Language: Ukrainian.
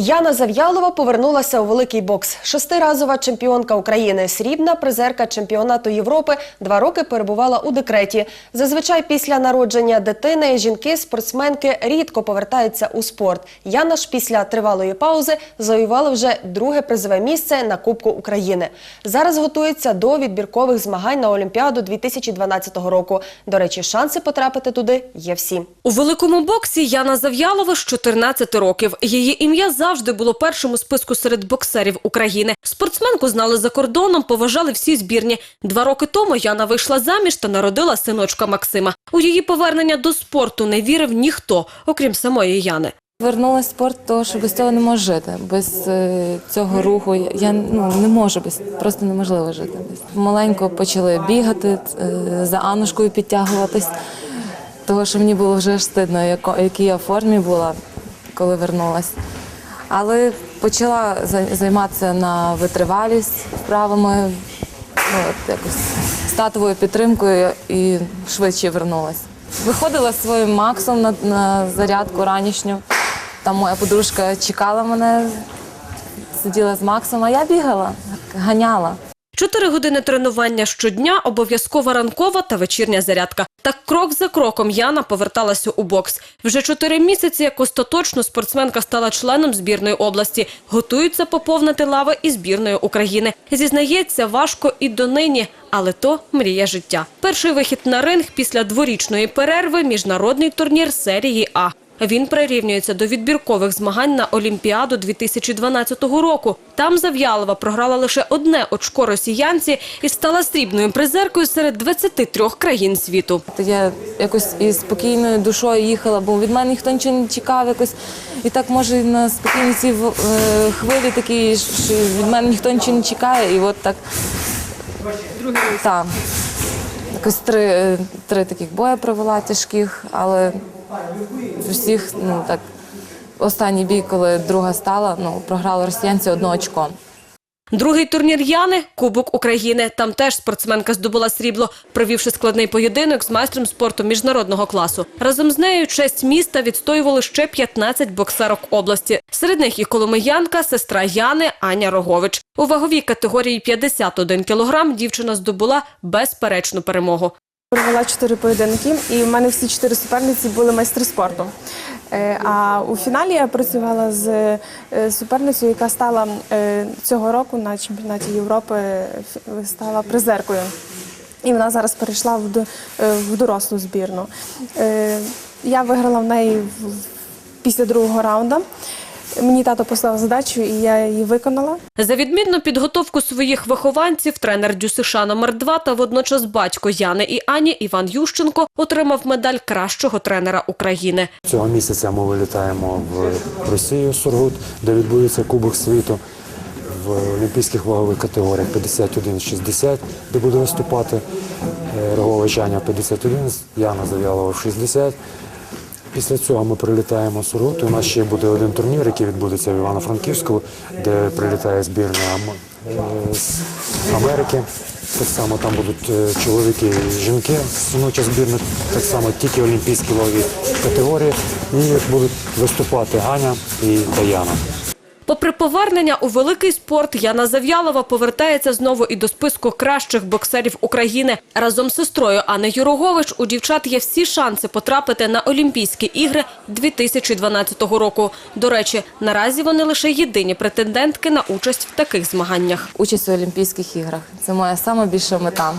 Яна Зав'ялова повернулася у великий бокс. Шестиразова чемпіонка України, срібна призерка чемпіонату Європи, два роки перебувала у декреті. Зазвичай після народження дитини жінки-спортсменки рідко повертаються у спорт. Яна ж після тривалої паузи завоювала вже друге призове місце на Кубку України. Зараз готується до відбіркових змагань на Олімпіаду 2012 року. До речі, шанси потрапити туди є всі. У великому боксі Яна Зав'ялова з 14 років. Її ім'я завжди було першим у списку серед боксерів України. Спортсменку знали за кордоном, поважали всі збірні. Два роки тому Яна вийшла заміж та народила синочка Максима. У її повернення до спорту не вірив ніхто, окрім самої Яни. Вернулась в спорт, тому що без цього не можу жити. Без е, цього руху я ну, не можу, без, просто неможливо жити. Маленько почали бігати, е, за Анушкою підтягуватись, того що мені було вже стидно, якій я формі була, коли вернулась. Але почала займатися на витривалість вправами, ну, статовою підтримкою і швидше повернулася. Виходила зі своїм Максом на, на зарядку ранішню. Там моя подружка чекала мене, сиділа з Максом, а я бігала, ганяла. Чотири години тренування щодня, обов'язкова ранкова та вечірня зарядка. Так крок за кроком Яна поверталася у бокс. Вже чотири місяці, як остаточно спортсменка стала членом збірної області. Готується поповнити лави і збірної України. Зізнається, важко і донині, але то мрія життя. Перший вихід на ринг після дворічної перерви – міжнародний турнір серії А. Він прирівнюється до відбіркових змагань на Олімпіаду 2012 року. Там Зав'ялова програла лише одне очко росіянці і стала срібною призеркою серед 23 країн світу. Я якось із спокійною душою їхала, бо від мене ніхто нічого не чекав. Якось і так може на спокійній цій в- е, хвилі такі, що від мене ніхто нічого не чекає. І от так так. Якось три, е, три таких бої провела тяжких, але в усіх, ну так, останній бій, коли друга стала, ну програла росіянці одно очко. Другий турнір Яни – Кубок України. Там теж спортсменка здобула срібло, провівши складний поєдинок з майстром спорту міжнародного класу. Разом з нею честь міста відстоювали ще 15 боксерок області. Серед них і коломиянка, сестра Яни Аня Рогович. У ваговій категорії 51 кілограм дівчина здобула безперечну перемогу. Провела чотири поєдинки, і в мене всі чотири суперниці були майстри спорту. Е, А у фіналі я працювала з е, суперницею, яка стала е, цього року на чемпіонаті Європи стала призеркою. І вона зараз перейшла в, до- в дорослу збірну. Я виграла в неї після другого раунду. Мені тато послав задачу, і я її виконала. За відмінну підготовку своїх вихованців тренер ДЮСШ номер 2 та водночас батько Яни і Ані Іван Ющенко отримав медаль кращого тренера України. Цього місяця ми вилітаємо в Росію Сургут, де відбудеться Кубок світу в олімпійських вагових категоріях 51-60, де буде виступати е, Рогович Аня 51, Яна Зав'ялова 60. Після цього ми прилітаємо в Сургут. У нас ще буде один турнір, який відбудеться в Івано-Франківську, де прилітає збірна е, з Америки. Так само там будуть е, чоловіки і жінки, жіноча збірна, так само тільки олімпійські вагові категорії. І будуть виступати Ганя і Даяна. Попри повернення у великий спорт, Яна Зав'ялова повертається знову і до списку кращих боксерів України. Разом з сестрою Аннею Рогович у дівчат є всі шанси потрапити на Олімпійські ігри 2012 року. До речі, наразі вони лише єдині претендентки на участь в таких змаганнях. Участь у Олімпійських іграх це моя найбільша мета.